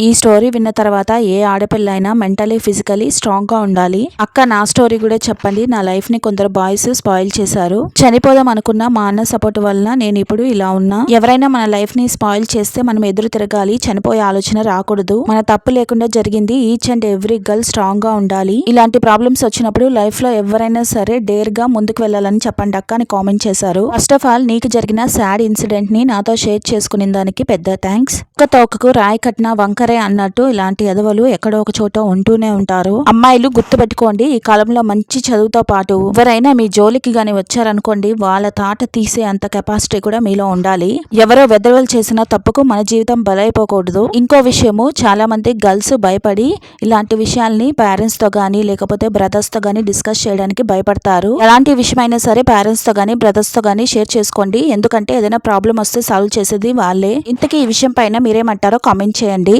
ఈ స్టోరీ విన్న తర్వాత ఏ ఆడపిల్ల అయినా మెంటలీ ఫిజికలీ స్ట్రాంగ్గా ఉండాలి. అక్క నా స్టోరీ కూడా చెప్పండి. నా లైఫ్ని కొందరు బాయ్స్ స్పాయిల్ చేశారు. చనిపోదాం అనుకున్న మా అన్న సపోర్ట్ వలన నేను ఇప్పుడు ఇలా ఉన్నా. ఎవరైనా మన లైఫ్ని స్పాయిల్ చేస్తే మనం ఎదురు తిరగాలి. చనిపోయే ఆలోచన రాకూడదు. మన తప్పు లేకుండా జరిగింది. ఈచ్ అండ్ ఎవ్రీ గర్ల్ స్ట్రాంగ్గా ఉండాలి. ఇలాంటి ప్రాబ్లమ్స్ వచ్చినప్పుడు లైఫ్లో ఎవరైనా సరే డేర్గా ముందుకు వెళ్ళాలని చెప్పండి అక్క అని కామెంట్ చేశారు. ఫస్ట్ ఆఫ్ ఆల్ నీకు జరిగిన సాడ్ ఇన్సిడెంట్ని నాతో షేర్ చేసుకునే దానికి పెద్ద థ్యాంక్స్ ఒక తోకకు రాయి కట్టిన వంకర అన్నట్టు ఇలాంటి ఎదవలు ఎక్కడో ఒక చోట ఉంటూనే ఉంటారు. అమ్మాయిలు గుర్తుపెట్టుకోండి ఈ కాలంలో మంచి చదువుతో పాటు ఎవరైనా మీ జోలికి గాని వచ్చారనుకోండి వాళ్ళ తాట తీసే అంత కెపాసిటీ కూడా మీలో ఉండాలి. ఎవరో వెదవలు చేసిన తప్పుకు మన జీవితం బలైపోకూడదు. ఇంకో విషయము చాలా మంది గర్ల్స్ భయపడి ఇలాంటి విషయాల్ని పేరెంట్స్తో గానీ లేకపోతే బ్రదర్స్తో గానీ డిస్కస్ చేయడానికి భయపడతారు. ఎలాంటి విషయమైనా సరే పేరెంట్స్తో గానీ బ్రదర్స్తో గానీ షేర్ చేసుకోండి. ఎందుకంటే ఏదైనా ప్రాబ్లం వస్తే సాల్వ్ చేసేది వాళ్ళే. ఇంతకీ ఈ విషయం పైన మీరేమంటారో కామెంట్ చేయండి.